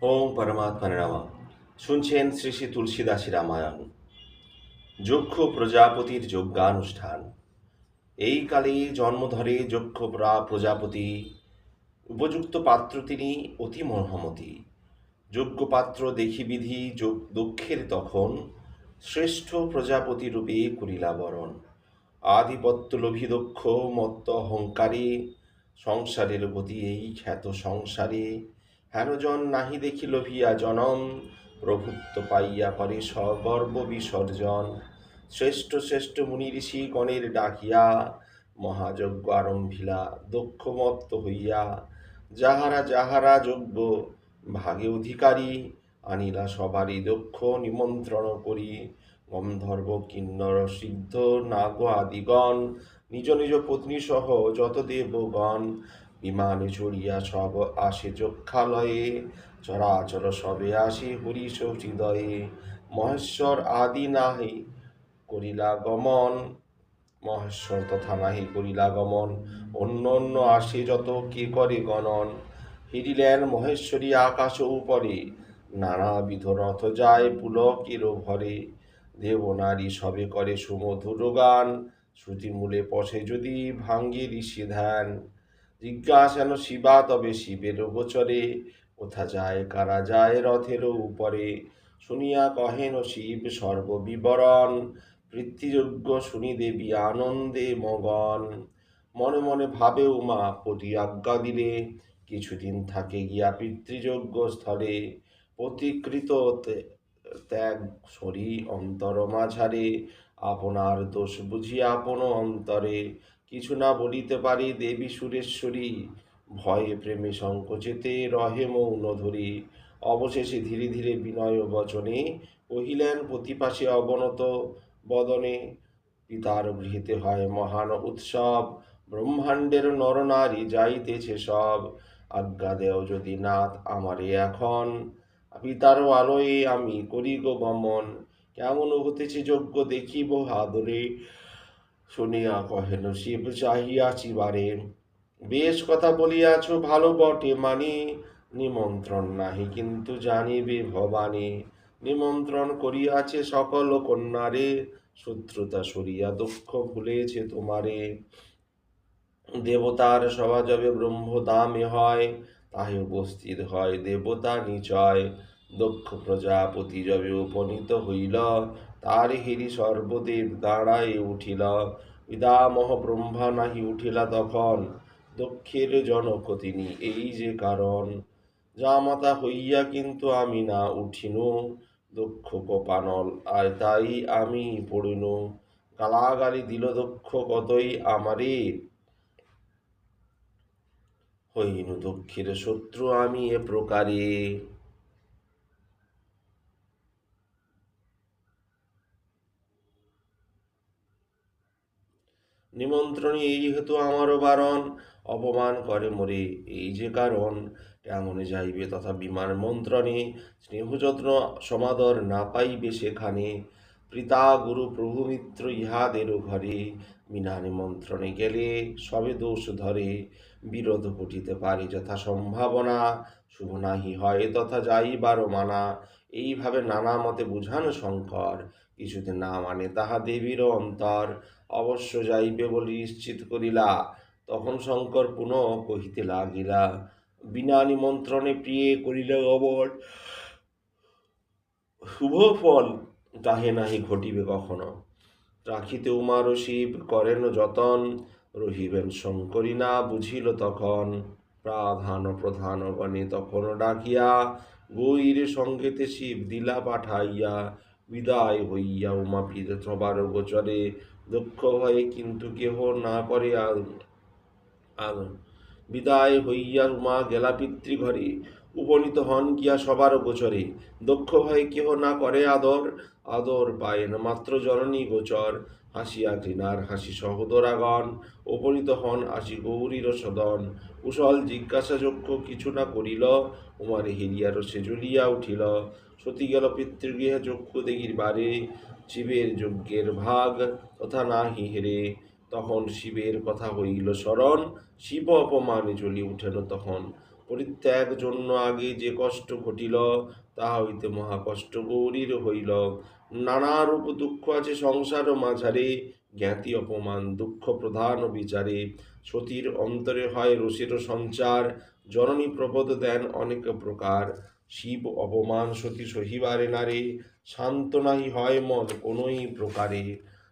ওম পরমাত্মা রামা শুনছেন শ্রী শ্রী তুলসীদাসী রামায়ণ। যক্ষ প্রজাপতির যজ্ঞানুষ্ঠান। এই কালে জন্ম ধরে যক্ষ প্রা- প্রজাপতি উপযুক্ত পাত্র তিনি অতি মহমতি যোগ্য পাত্র দেখি বিধি দক্ষের তখন শ্রেষ্ঠ প্রজাপতি রূপে করিলা বরণ। আধিপত্য লোভী দক্ষ মত্ত অহংকারে, সংসারের গতি এই খ্যাত সংসারে হেনজন নাহি দেখি লোভিয়া জনম, প্রভুত্ব পাইয়া করে সগর্ব বিসর্জন। শ্রেষ্ঠ শ্রেষ্ঠ মুনি ঋষি গণের ডাকিয়া, মহাযজ্ঞ আরম্ভিলা দক্ষ মত্ত হইয়া। যাহারা যাহারা যজ্ঞ, ভাগে অধিকারী, আনিলা সবারই দক্ষ নিমন্ত্রণ করি। গন্ধর্ব, কিন্নর, সিদ্ধ, নাগ আদিগণ, নিজ নিজ পত্নী সহ যত দেবগণ বিমানে চড়িয়া সব আসে যক্ষালয়ে চরাচর সবে আসে হরিষ হৃদয়ে। মহেশ্বর আদি নাহি করিলা গমন। মহেশ্বর তথা নাহি করিলা গমন। অন্য অন্য আসে যত, কে করে গণন? হিরিলেন মহেশ্বরী আকাশ উপরে। নানাবিধ রথ যায় পুলকের ভরে। দেব নারী সবে করে সুমধুর গান। শ্রুতিমূলে পশে যদি ভাঙ্গে ঋষি ধ্যান। জিজ্ঞাসান শিবা, তবে শিবের গোচরে কোথা যায়, কারা যায় রথের উপরে? শুনিয়া কহেন, শিব সর্ববিবরণ, পৃথ্বীযোগ্য শুনি দেবী আনন্দে মগন। মনে মনে ভাবে উমা পতি আজ্ঞা দিলে, কিছুদিন থাকে গিয়া পিতৃযোগ্য স্থলে। প্রতিকৃত ত্যাগ সরি অন্তর মাঝারে, আপনার দোষ বুঝিয়া আপন অন্তরে। কিছু না বলিতে পারি দেবী সুরেশ্বরী। ভয়ে প্রেমে সংকোচেতে রহে মৌন ধরি। অবশেষে ধীরে ধীরে বিনয় বচনে কহিলেন, প্রতিপাশে অবনত বদনে পিতার গৃহীতে হয় মহান উৎসব। ব্রহ্মাণ্ডের নরনারী যাইতেছে সব। আজ্ঞা দেও যদি নাথ আমারে এখন। পিতার আলোয়ে আমি করি গো গমন। কেমন হতেছে যজ্ঞ দেখিব আদরে শুনিয়া কহেন শিব চাহিয়াছি বারে। বেশ কথা বলিয়াছ, ভালো বটে, মানি নিমন্ত্রণ নাহি। কিন্তু জানিবে ভবানী, নিমন্ত্রণ করিয়াছে সকল কন্যারে। শত্রুতা সরিয়া দুঃখ ভুলেছে তোমারে। দেবতার সভা যবে ব্রহ্মদামে হয়, তাহে উপস্থিত হয় দেবতা নিচয়। দক্ষ প্রজাপতি যবে উপনীত হইল, তার হিরি সর্বদেব দাঁড়ায় উঠিল। পিতামহ ব্রহ্মা নাহি উঠিলা তখন দক্ষের জনক তিনি, এই যে কারণ। জামাতা হইয়া কিন্তু আমি না উঠিনু দক্ষ কপানল, আর তাই আমি পড়িনু। গালাগালি দিল দক্ষ কতই আমারে? হইনু দক্ষের শত্রু আমি এ প্রকারে। নিমন্ত্রণী, এই হেতু আমারও বারণ, অপমান করে মোরে এই যে কারণ কেমনে যাইবে তথা বিমান মন্ত্রণে, স্নেহযত্ন সমাদর না পাইবে সেখানে, পিতা, গুরু, প্রভু, মিত্র ইহাদেরও ঘরে বিনা নিমন্ত্রণে গেলে সবে দোষ ধরে, বিরোধ ঘটিতে পারে যথা সম্ভাবনা, শুভ নাহি হয় তথা যাইবারও মানা, এইভাবে নানা মতে বুঝানো শঙ্কর কিছুতে না মানে তাহা দেবীর অন্তর। অবশ্য যাইবে বলে নিশ্চিত করিলা, তখন শঙ্কর পুনঃ কহিতে লাগিলা, বিনা নিমন্ত্রণে প্রিয়ে করিল গমন শুভ ফল তাহে নাহি ঘটিবে কখনো। রাখিতে উমার শিব করেন যতন, রহিবেন শঙ্করী না বুঝিল তখন। প্রাধান প্রধান গণে তখন ডাকিয়া গৈর সঙ্গেতে শিব দিলা পাঠাইয়া বিদায় হইয়া উমা পিত সবার গোচরে দক্ষ ভয়ে কিন্তু কেহ না করে আর বিদায় হইয়া উমা গেলা পিতৃঘরে উপনীত হন গিয়া সবার গোচরে। দক্ষ ভয়ে কেহ না করে আদর আদর পায় না মাত্র জননী গোচর। হাসিয়া ঘৃণার হাসি সহদরাগণ, উপনীত হন আসি গৌরীর সদন। কুশল জিজ্ঞাসা যজ্ঞ কিছু না করিল, উমারে হিরিয়ার সে জ্বলিয়া উঠিল। সতী গেল পিতৃগৃহে চক্ষু দেখির বারে শিবের যজ্ঞের ভাগ তথা নাহি হেরে। তখন শিবের কথা হইল স্মরণ শিব অপমানে জ্বলি উঠেন তখন। পরিত্যাগ জন্য আগে যে কষ্ট ঘটিল, তাহা হইতে মহাকষ্ট গৌরীর হইল। নানা রূপ দুঃখ আছে সংসার মাঝারে, জ্ঞাতি অপমান দুঃখ প্রধান বিচারে। সতীর অন্তরে হয় রসের সঞ্চার, জননী প্রবোধ দেন অনেক প্রকার। শিব অপমান সতী সহিবারে নারে শান্ত নাহি হয় মন কোনই প্রকারে।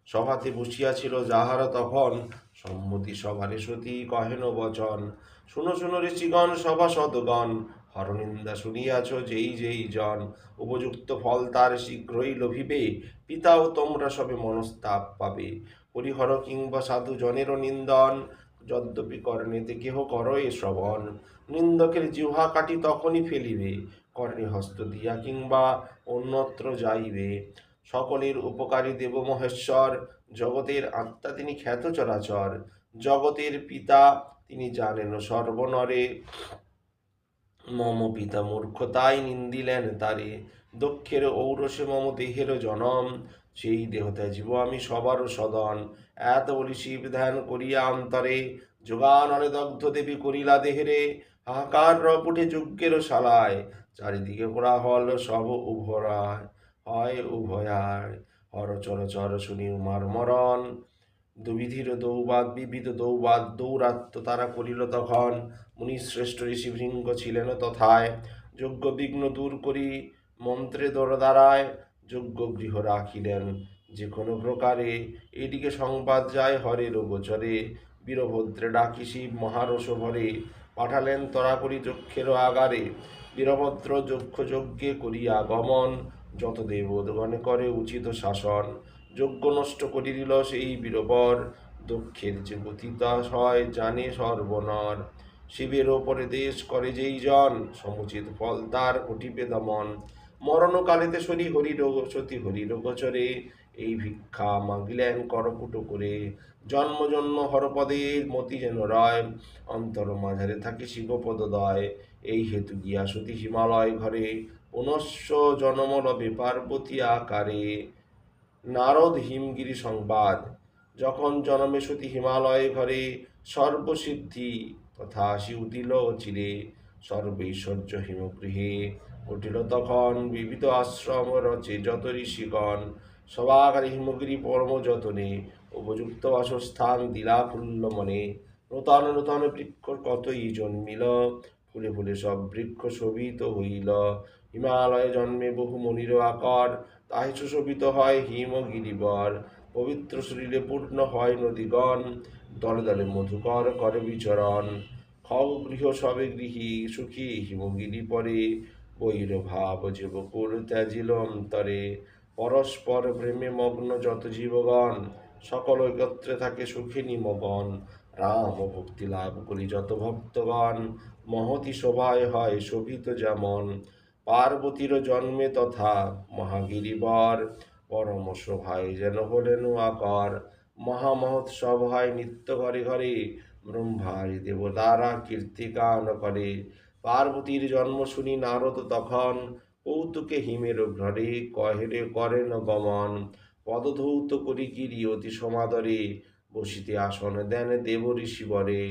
সভাতে বসিয়াছিল যাহারা তখন সম্মতি সভারে সতী কহেন বচন। শুনো শুনো ঋষিগণ, সভা সদগণ, হরনিন্দা শুনিয়াছ যেই যেই জন। উপযুক্ত ফল তার শীঘ্রই লভিবে, পিতাও তোমরা সবে মনস্তাপ পাবে। হরিহর কিংবা সাধু জনেরও নিন্দন, যদ্যপি কর্ণেতে কেহ কর এ শ্রবণ। নিন্দকের জিহ্বা কাটি তখনই ফেলিবে। কর্ণে হস্ত দিয়া কিংবা অন্যত্র যাইবে। সকলের উপকারী দেব মহেশ্বর, জগতের আত্মা তিনি খ্যাত চরাচর, জগতের পিতা তিনি জানেন সর্বনরে। মম পিতা মূর্খতাই নিন্দিলেন তারে। দক্ষের ঔরসে মম দেহের জনম, সেই দেহ ত্যাজিব আমি সবার সদন। এত বলি শিব ধ্যান করিয়া অন্তরে যোগানরে দগ্ধ দেবী করিলা দেহেরে। হাহাকার রপুটে যজ্ঞের শালায় চারিদিকে কোলাহল, সব উভরায়, হয় উভয়ার হর চর চর শুনি উমার মরণ। দুবিধির দৌবাদ, বিবিধ দৌবাদ, দৌরাত্ম তারা করিল তখন। মুনিশ্রেষ্ঠ ঋষি ভৃঙ্গ ছিলেন তথায়। যজ্ঞ বিঘ্ন দূর করি মন্ত্রে দ্বারায় যজ্ঞ গৃহ রাখিলেন যে কোনো প্রকারে। এদিকে সংবাদ যায় হরের গোচরে। বীরভদ্রে ডাকি শিব মহারস ভরে। পাঠালেন তরা করি যক্ষের আগারে। বীরভদ্র যক্ষ যজ্ঞে করিয়া গমন। যত দেবগণে করে উচিত শাসন। যজ্ঞ নষ্ট করি দিল সেই বীরবর। দক্ষের যে গতিতা হয় জানে সর্বনর। শিবের ওপরে দেশ করে যেই জন, সমুচিত ফল তার ঘটিবে দমন। মরণকালেতে শরী হরি রোগ সতী হরি রোগচরে এই ভিক্ষা মাগিলেন করপুটো করে। জন্ম জন্ম হরপদে মতি যেন রয়, অন্তর মাঝারে থাকে শিবপদদয় এই হেতু গিয়া সতী হিমালয় ঘরে পুনশ্চ জনমলবে পার্বতী আকারে। নারদ হিমগিরি সংবাদ, যখন জনমে সতী হিমালয় ঘরে সর্বসিদ্ধি তথা শিউ দিল চিরে। সর্বৈশ্বর্য হিমগৃহে ঘটিল তখন বিবিধ আশ্রম রচে যত ঋষিগণ। সবাকারে হিমগিরি পরম যতনে উপযুক্ত বাসস্থান দিলা ফুল্ল মনে নূতন নূতন বৃক্ষ কতই জন্মিল, ফুলে ফুলে সব বৃক্ষ শোভিত হইল। হিমালয়ে জন্মে বহু মনির আকর তাহে সুশোভিত হয় হিমগিরিবর পবিত্র শরীরে পূর্ণ হয় নদীগণ, দলে দলে মধুকর করে বিচরণ। খগ গৃহ সবে গৃহী, সুখী হিমগিরি পরে। বৈর ভাব যে বকুর ত্যাজিল অন্তরে। পরস্পর প্রেমে মগ্ন যত জীবগণ, সকল একত্রে থাকে সুখে নিমগন রাম ভক্তি লাভ করি যত ভক্তগণ, মহতি শোভায় হয় শোভিত যেমন। পার্বতীর জন্মে তথা মহাগিরিবর, পরম শোভায় যেন হলেন আকর। মহামহোৎসব হয় নিত্য ঘরে ঘরে ব্রহ্মারি দেবতারা কীর্তিকান করে। পার্বতীর জন্ম শুনি নারদ তখন কৌতুকে হিমের ঘরে, কহেরে করেন গমন, পদধৌত করি গিরি অতি সমাদরে, বসিতে আসন দেন দেব ঋষিবরে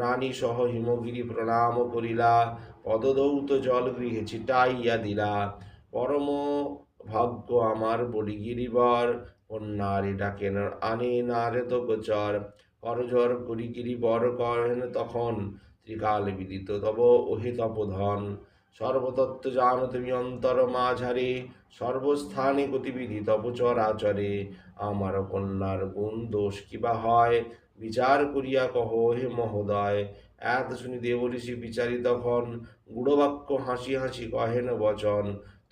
রানী সহ হিমগিরি প্রণাম করিলা পদদৌত জল গৃহে ছিটাইয়া দিলা। পরম ভাগ্য আমার বলি গিরিবর, কন্যারে ডাকেন, আনে নারে তো গোচর। করজর করি গিরিবর করেন তখন, ত্রিকাল বিদিত তব ওহে তপধন। সর্বতত্ত্ব জানো তুমি অন্তর মাঝারে সর্বস্থানে গতিবিধি তপচর চরাচরে আমার কন্যার গুণ দোষ কিবা হয়? বিচার করিয়া কহ হে মহোদয় এত শুনি দেবঋষি বিচারি তখন গুড়বাক্য হাসি হাসি কহেন বচন।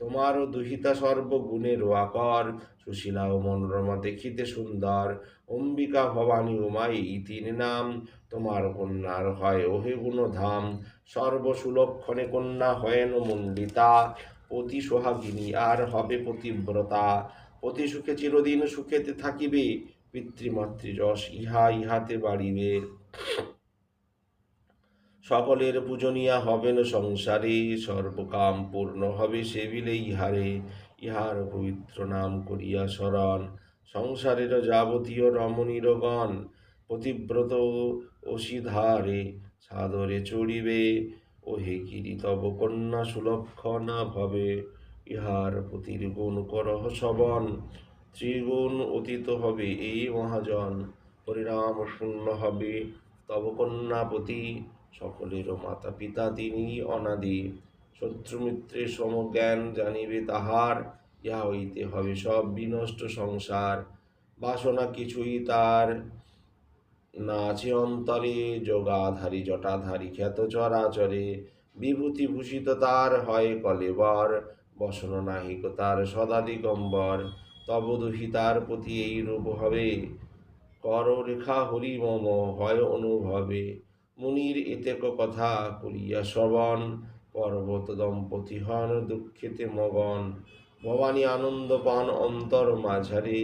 তোমারও দুহিতা সর্বগুণের আকর সুশীলা ও মনোরমা দেখিতে সুন্দর। অম্বিকা ভবানী উমাই তিন নাম। তোমার কন্যার হয় ওহে গুণধাম। সর্বসুলক্ষণে কন্যা হয়েন মণ্ডিতা। অতি সোহাগিনী আর হবে পতিব্রতা। অতি সুখে চিরদিন সুখেতে থাকিবে। পিতৃমাতৃ যশ ইহা ইহাতে বাড়িবে। সকলের পূজনীয়া হবেন সংসারে, সর্বকাম পূর্ণ হবে সেবিলে ইহারে। ইহার পবিত্র নাম করিয়া স্মরণ। সংসারের যাবতীয় রমণীরগণ পতিব্রত অসিধারে সাদরে চড়িবে। ও হে গিরি, তব কন্যা সুলক্ষণা ভবে। ইহার পতির গুণ করহ শবন। ত্রিগুণ অতীত হবে এই মহাজন। পরিণাম শূন্য হবে। তব কন্যাপতি সকলের মাতা পিতা তিনি অনাদি। শত্রু মিত্রের সমজ্ঞান জানিবে তাহার, ইহা হইতে হবে সব বিনষ্ট সংসার। বাসনা কিছুই তার না আছে অন্তরে, যোগাধারী, জটাধারী, খ্যাত চরাচরে। বিভূতি ভূষিত তার হয় কলেবর বসন নাহিক তার সদা দিগম্বর। তব দুহিতার প্রতি এই রূপ হবে। কর রেখা হরি মম, হয় অনুভবে। মুনির এতেক কথা করিয়া শ্রবণ পর্বত দম্পতি হন দুঃখেতে মগন। ভবানী আনন্দ পান অন্তর মাঝারে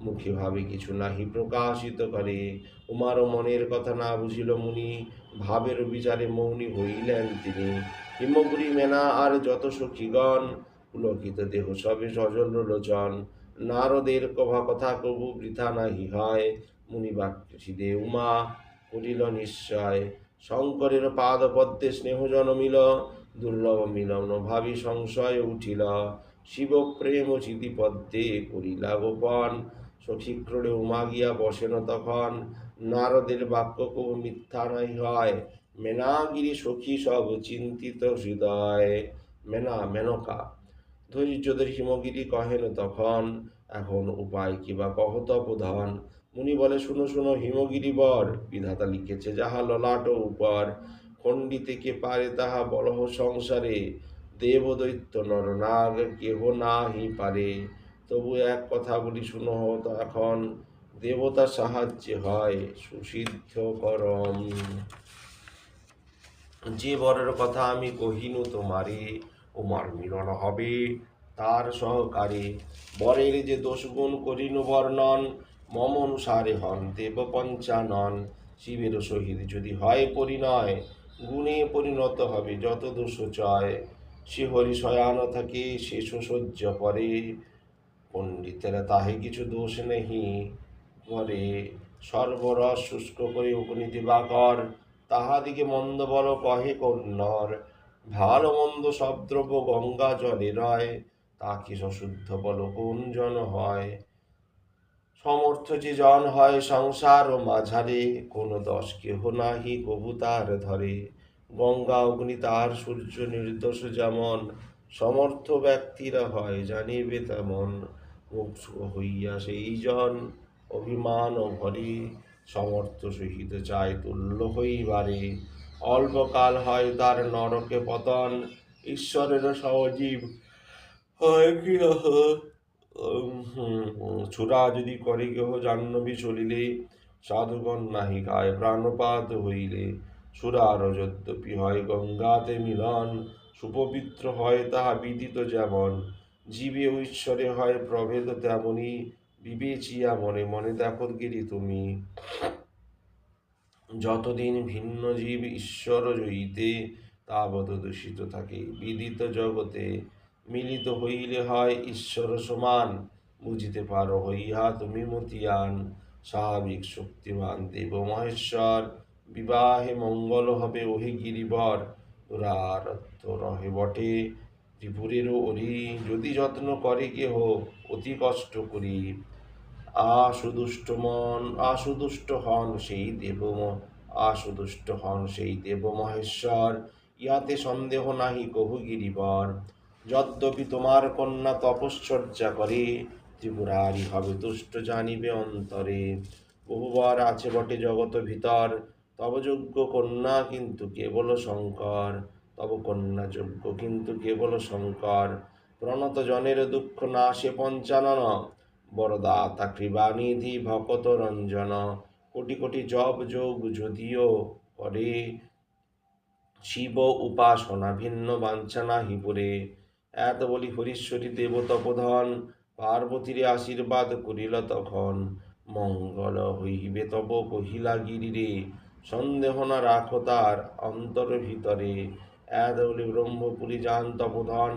মুখে ভাবে কিছু নাহি প্রকাশিত করে। উমারও মনের কথা না বুঝিল মুনি, ভাবের বিচারে মৌনী হইলেন তিনি। হিমগুড়ি মেনা আর যত সখীগণ, পুলকিত দেহ সবে সজল লোচন। নারদের কভা কথা কবু বৃথা নাহি হয়। মুনি বাক্যে উমা করিল নিশ্চয়। শঙ্করের পাদ পদ্মে স্নেহ জনমিল দুর্লভ মিলন ভাবি সংশয় উঠিল। শিব প্রেম চিতি পদ্মে করিলা গোপন। সঠিক্রণে উমা গিয়া বসেন তখন। নারদের বাক্য কবু মিথ্যা নাই হয়। মেনাগিরি সখী সব চিন্তিত হৃদয়। মেনা, মেনকা ধৈর্যদের হিমগিরি কহেন তখন। এখন উপায় কিবা কহত প্রধান মুনি বলে, শুনো শুনো হিমগিরি বর বিধাতা লিখেছে, যাহা ললাট উপর খণ্ডিতে কে পারে তাহা বলহ সংসারে। দেব দৈত্য নর, নাগ কেহ নাহি পারে। তবু এক কথা বলি, শুনো এখন দেবতা সাহায্যে হয়, সুসিদ্ধ করম। যে বরের কথা আমি কহিনু তোমারে, ওমার মিলন হবে তার সহকারে। বরের যে দোষগুণ করিনু বর্ণন মম অনুসারে হন, দেব পঞ্চানন শিবের সহিত। যদি হয় পরিণয়, গুণে পরিণত হবে যত দোষ চয় সে হরি শয়ান থাকে শেষ সহ্য করে। পণ্ডিতেরা তাহে কিছু দোষ নেহি করে। সর্বরস শুষ্ক করে উপনীতি বা কর তাহাদিকে মন্দ বল কহে কন্নর। ভালো মন্দ সব দ্রব্য গঙ্গা জলে রয়, তাকে সশুদ্ধ বল কোন জন হয়? সমর্থ যে জন হয় সংসার ও মাঝারে, কোন দশ কেহ নাহি, কবু তার ধরে। গঙ্গা, অগ্নি তার সূর্য নির্দোষ যেমন, সমর্থ ব্যক্তিরা হয়, জানিবে তেমন। মুখ হইয়া সেই জন অভিমান ও ভরে, সমর্থ সহিত চায় তুল্য হইবারে। অল্পকাল হয় তার নরকে পতন ঈশ্বরের সহজীব হয় কি ছুরা যদি করে কেহ জাহ্নবী চলিলে, সাধুগণ নাহি খায় প্রাণপাত হইলে। সুরার যদ্যপি হয়, গঙ্গাতে মিলন, সুপবিত্র হয় তাহা বিদিত যেমন। জীবে ও ঈশ্বরে হয় প্রভেদ তেমনি, বিবেচিয়া মনে মনে গিরি তুমি। যতদিন ভিন্ন জীব ঈশ্বর জয়ীতে, তাবৎ দূষিত থাকে বিদিত জগতে। মিলিত হইলে হয় ঈশ্বর সমান, বুঝিতে পারো হইয়া তুমি মতিয়ান। স্বাভাবিক শক্তিমান দেব মহেশ্বর, বিবাহে মঙ্গল হবে ওহে গিরিবর। দুরারত্ব রহে বটে ত্রিপুরেরও অরি, যদি যত্ন করে কেহ, অতি কষ্ট করি। আশুদুষ্ট মন আশুদুষ্ট হন সেই দেব আশুদুষ্ট হন সেই দেব মহেশ্বর। ইহাতে সন্দেহ নাহি কহু গিরিবর। যদ্যপি তোমার কন্যা তপশ্চর্যা করে ত্রিপুরারি হবে তুষ্ট জানিবে অন্তরে। বহুবার আছে বটে জগত ভিতর, তব যোগ্য কন্যা কিন্তু কেবল শঙ্কর। তব কন্যা যোগ্য কিন্তু কেবল শঙ্কর। প্রণত জনের দুঃখ না সে পঞ্চানন বরদাতা কৃপানিধি ভকত রঞ্জন। কোটি কোটি জপ যোগ যদিও করে, শিব উপাসনা ভিন্ন বাঞ্ছনা হিপুরে। এত বলি হরিশ্বরী দেবতপধন পার্বতীর আশীর্বাদ করিল তখন। মঙ্গল হইবে তব কহিলা গিরিরে সন্দেহ না রাখো তার অন্তর ভিতরে। এত বলি ব্রহ্মপুরী যান তপধন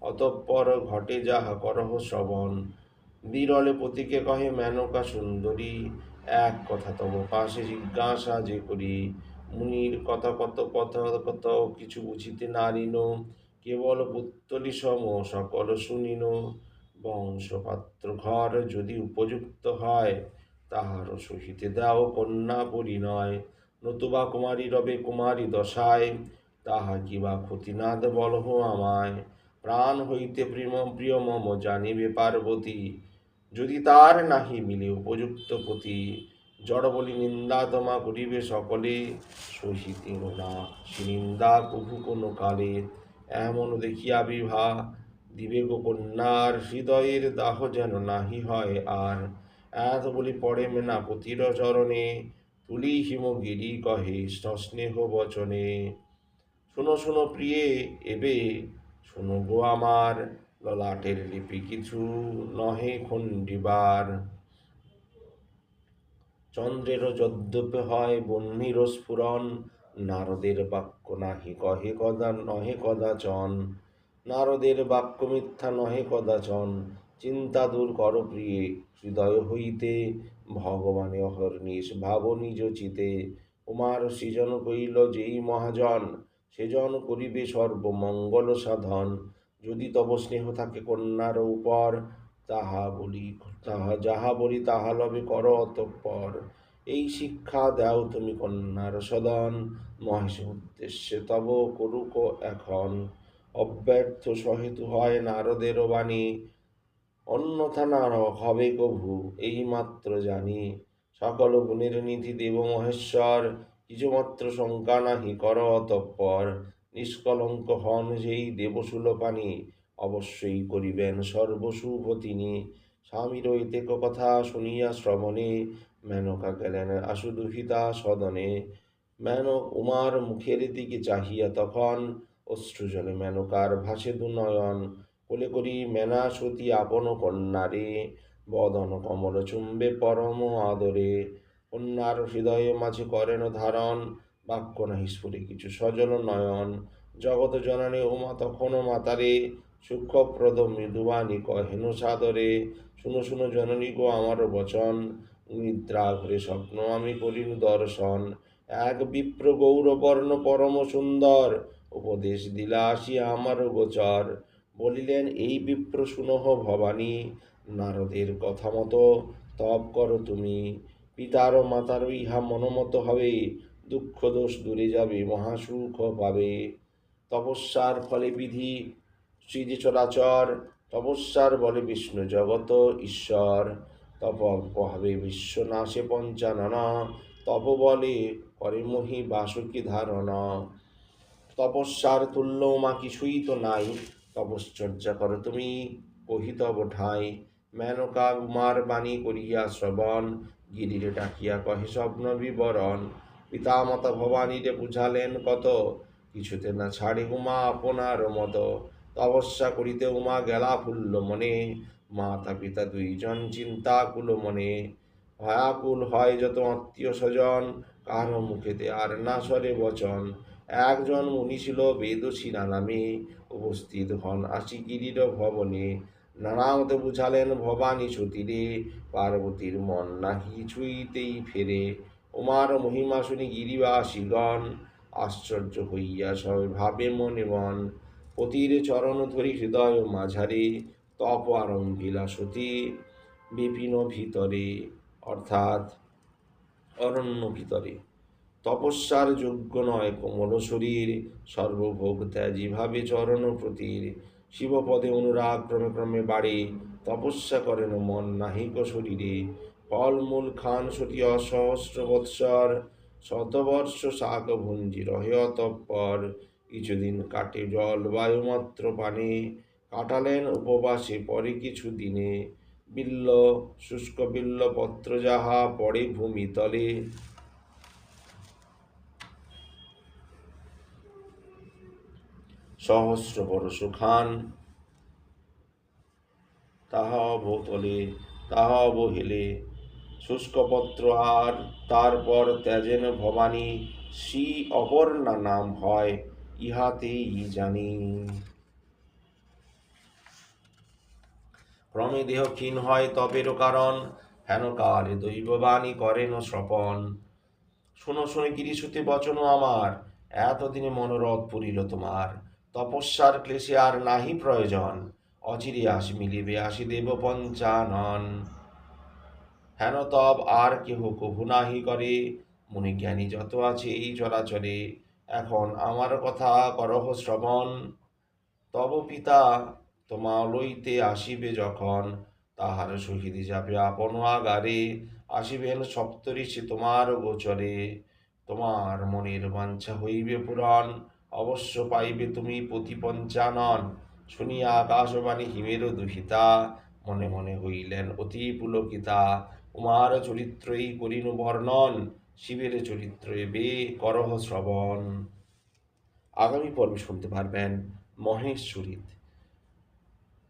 অতঃপর ঘটে যাহা করহ শ্রবণ। বিরলে পতিকে কহে, মেনকা সুন্দরী, এক কথা তব পাশে জিজ্ঞাসা যে করি। মুনির কথা কত কত কত কিছু বুঝিতে নারিন। কেবল পুত্তলি সম সকল শুনিন। বংশপাত্র ঘর যদি উপযুক্ত হয়, তাহার সহিতে দাও কন্যা পরিণয়। নতুবা কুমারী রবে কুমারী দশায়, তাহা কিবা ক্ষতিনাদ বলহ আমায়? প্রাণ হইতে প্রিয় প্রিয় মম জানিবে পার্বতী। যদি তার নাহি মিলে উপযুক্ত পতি জড় বলি নিন্দা তোমা করিবে সকলে। সহিতে না, সে নিন্দা প্রভু কোনো কালে। এমন দেখিয়া বিভা দিবে গো কন্যার হৃদয়ের দাহ যেন নাহি হয় আর। এত বলি পড়ে মেনা পতির চরণে, তুলি হিমগিরি কহে সস্নেহ বচনে। শুনো শুনো প্রিয়ে, এবে শুনো গো আমার, ললাটের লিপি কিছু নহে খণ্ডিবার। চন্দ্রেরও যদ্যপি হয় বহ্নির স্ফুরণ নারদের বাক্য নাহি, কহে কদা নহে কদাচন নারদের বাক্য মিথ্যা নহে কদাচন চিন্তা দূর কর প্রিয়ে, হৃদয় হইতে ভগবানে অহর্নিশ ভাব নিজ চিতে। উমার সৃজন কইল যেই মহাজন, সেজন করিবে সর্বমঙ্গল সাধন। যদি তব স্নেহ থাকে কন্যার উপর, তাহা বলি, তাহা যাহা বলি তাহা লবে কর অতঃপর। এই শিক্ষা দাও তুমি কন্যার সদন মহেশ উদ্দেশ্যে তব করুক এখন। অব্যর্থ সহেতু হয় নারদের বাণী, অন্যথা নারক হবে কভু এই মাত্র জানি। সকল গুণের নিধি দেব মহেশ্বর, কিছুমাত্র শঙ্কা নাহি কর অতঃপর। নিষ্কলঙ্ক হন যেই দেবসুলপানি অবশ্যই করিবেন সর্বশুভ তিনি। স্বামীর ঐতেক কথা শুনিয়া শ্রবণে মেনকা গেলেন আশুদুহিতা সদনে মেনক উমার মুখের দিকে চাহিয়া তখন অশ্রুজলে মেনকার ভাসে দুনয়ন কোলে করি মেনা সতী আপন কন্যারে বদন কমল চুম্বে পরম আদরে কন্যার হৃদয়ে মাঝে করেন ধারণ বাক্য নাহি স্ফুরে কিছু সজল নয়ন জগত জননী উমা তখনও মাতারে সূক্ষ্মপ্রদ মৃদুবাণী কহেন সাদরে শুনো শুনো জননী গো আমার বচন। নিদ্রা ঘরে স্বপ্ন আমি করিনু দর্শন। এক বিপ্র গৌরবর্ণ পরম সুন্দর, উপদেশ দিলা আসিয়া আমার গোচর। বলিলেন, এই বিপ্র শুনহ ভবানী, নারদের কথা মতো তপ করো তুমি। পিতার ও মাতার ইহা মনোমত হবে, দুঃখ দোষ দূরে যাবে মহাসুখ পাবে। তপস্যার ফলে বিধি শ্রীজি চরাচর তপস্যার বলে বিষ্ণু জগত ঈশ্বর। তপ হবে বিশ্বনাশে বলে করে মহি বাসুকি ধারণা। তপস্যার তুল্য মা কিছুই তো নাই, তপশ্চর্যা করো তুমি কহিতব ঠাই। মেনকা উমার বাণী করিয়া শ্রবণ, গিরিরে ডাকিয়া কহে স্বপ্ন বিবরণ। পিতামাতা ভবানীরে বুঝালেন কত, কিছুতে না ছাড়ি উমা আপনার মত। তপস্যা করিতে উমা গেলা ফুল্ল মনে মাতা পিতা দুইজন চিন্তাকুল মনে, ভয়াকুল হয় যত আত্মীয় স্বজন, কারও মুখেতে আর না সরে বচন। একজন মুনি ছিল বেদশিরা নামে উপস্থিত হন আশিগিরির ভবনে। নানামতে বুঝালেন, ভবানী সতীরে পার্বতীর মন নাহি ছুঁইতেই ফেরে। উমার মহিমা শুনি গিরিবাসীগণ আশ্চর্য হইয়া সবে ভাবে মনে মন। পতির চরণ ধরি হৃদয় মাঝারে। তপ আরম্ভিলা সতী বিপিন ভিতরে, অর্থাৎ অরণ্য ভিতরে। তপস্যার যোগ্য নয় কোমল শরীর, সর্বভোগ ত্যাজি ভাবে চরণ প্রতির। শিবপদে অনুরাগ ক্রমে ক্রমে বাড়ে, তপস্যা করেন মন নাহিক শরীরে। ফলমূল খান সতীয় সহস্র বৎসর, শতবর্ষ শাক ভুঞ্জি রহে অতঃপর। কিছুদিন কাটে জল বায়ুমাত্র পানে কাটালেন উপবাসে, পরে কিছু দিনে বিল্ল, শুষ্ক বিল্ল পত্র যাহা পড়ে ভূমিতলে সহস্র বরষ খান, তাহা অবতলে, তাহা অবহেলে। শুষ্কপত্র আর তারপর ত্যাজেন ভবানী, শ্রী অপর্ণা নাম হয়, ইহাতেই জানি। ক্রমে দেহ ক্ষীণ হয় তপেরও কারণ, হেন কালে দৈববাণী করেন শ্রপণ শোনো, শুনে, গিরিশুতি বচন আমার, এতদিনে মনোরথ পুরিল তোমার। তপস্যার ক্লেশে আর নাহি প্রয়োজন, অচিরে আসি মিলিবে আসি দেব পঞ্চানন। হেন তব আর কেহ কভু নাহি করে, মনে জ্ঞানী যত আছে এই চরাচরে এখন আমার কথা করহ শ্রবণ। তব পিতা তোমা লইতে আসিবে যখন তাহার সহিত যাবে আপন আগারে। আসিবেন সপ্তঋষি তোমার গোচরে। তোমার মনের বাঞ্ছা হইবে পুরাণ, অবশ্য পাইবে তুমি পতি পঞ্চানন শুনিয়া আকাশবাণী হিমের দুহিতা, মনে মনে হইলেন অতি পুলকিতা, উমার চরিত্রই করিন বর্ণন, শিবের চরিত্র এবে করহ শ্রবণ। আগামী পর্বে শুনতে পারবেন মহেশ চরিত।